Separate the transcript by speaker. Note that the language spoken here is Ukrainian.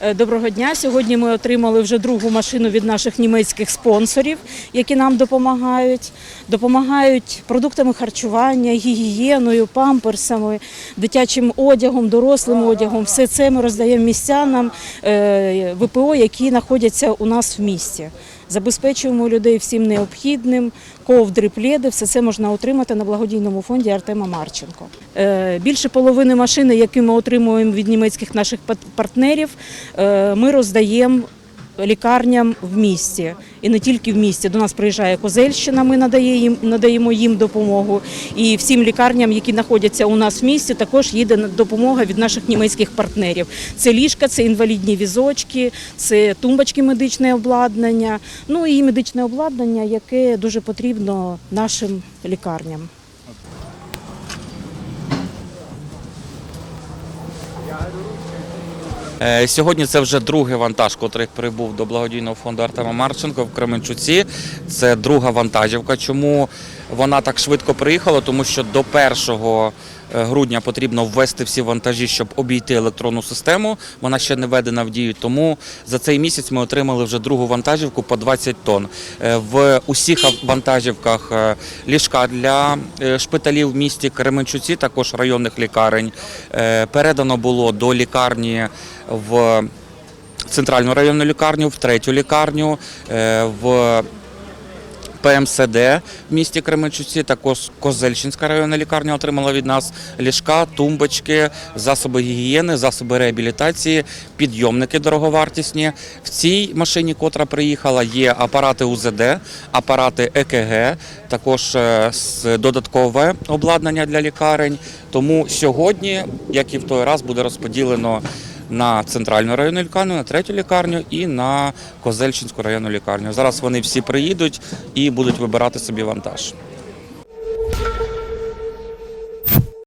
Speaker 1: Е, Доброго дня. Сьогодні ми отримали вже другу машину від наших німецьких спонсорів, які нам допомагають. Допомагають продуктами харчування, гігієною, памперсами, дитячим одягом, дорослим одягом. Все це ми роздаємо містянам е, ВПО, які знаходяться у нас в місті. Забезпечуємо людей всім необхідним, ковдри, пледи, все це можна отримати на благодійному фонді Артема Марченко. Е, Більше половини машини, які ми отримуємо від німецьких наших партнерів, е, ми роздаємо лікарням в місті. І не тільки в місті. До нас приїжджає Козельщина, ми надаємо їм допомогу. І всім лікарням, які знаходяться у нас в місті, також їде допомога від наших німецьких партнерів. Це ліжка, це інвалідні візочки, це тумбочки медичне обладнання, ну і медичне обладнання, яке дуже потрібно нашим лікарням.
Speaker 2: Е, Сьогодні це вже другий вантаж, котрий прибув до благодійного фонду Артема Марченко в Кременчуці. Це друга вантажівка. Чому вона так швидко приїхала? Тому що до 1 грудня потрібно ввести всі вантажі, щоб обійти електронну систему. Вона ще не введена в дію. Тому за цей місяць ми отримали вже другу вантажівку по 20 тонн. Е, В усіх вантажівках е, ліжка для е, шпиталів в місті Кременчуці, також районних лікарень. Е, Передано було до лікарні в центральну районну лікарню, в третю лікарню, е, в ПМСД в місті Кременчуці, також Козельщинська районна лікарня отримала від нас ліжка, тумбочки, засоби гігієни, засоби реабілітації, підйомники дороговартісні. В цій машині, котра приїхала, є апарати УЗД, апарати ЕКГ, також е, додаткове обладнання для лікарень. Тому сьогодні, як і в той раз, буде розподілено на центральну районну лікарню, на третю лікарню і на Козельщинську районну лікарню. Зараз вони всі приїдуть і будуть вибирати собі вантаж.